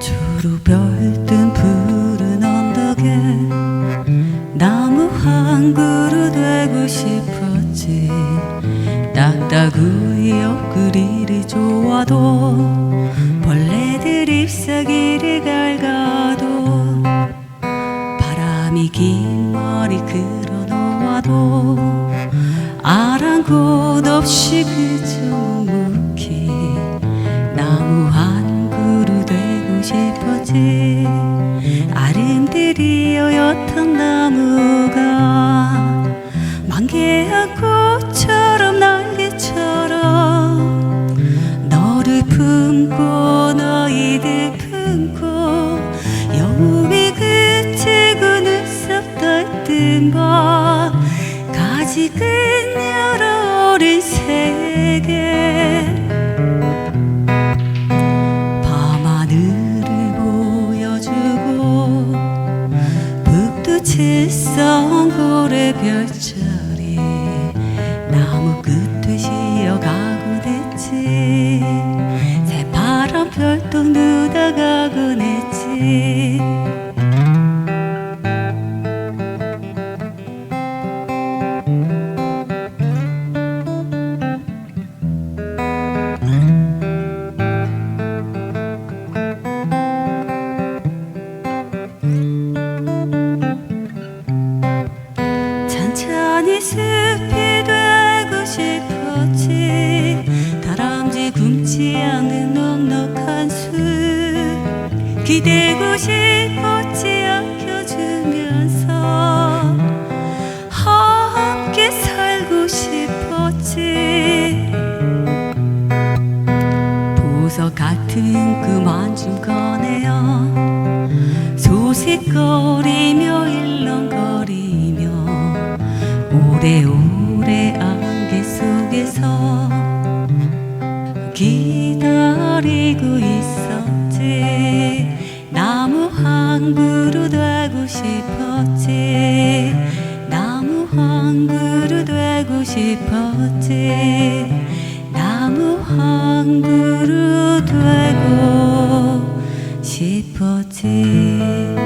주로 별뜬 푸른 언덕에 나무 한 그루 되고 싶었지. 딱 따구이 옆구리를 좋아도 벌레들 잎사귀를 갉아도 바람이 긴 머리 끌어놓아도 아랑곳 없이 그저 묵묵히 나무 한 그루 되고 싶었지. 아름드리여 옅은 나무 지 끝여러 오랜 세계. 밤하늘을 보여주고 북두 칠성 고래 별자리 나무 끝에 쉬어가곤 했지. 새파란 별도 누다가곤 했지 숲이 되고 싶었지. 다람쥐 굶지 않는 넉넉한 숲. 기대고 싶었지 아껴주면서. 함께 살고 싶었지. 보석 같은 그만 좀 꺼내요 소식거리 오래오래 안개 속에서 기다리고 있었지. 나무 한 그루 되고 싶었지. 나무 한 그루 되고 싶었지. 나무 한 그루 되고 싶었지.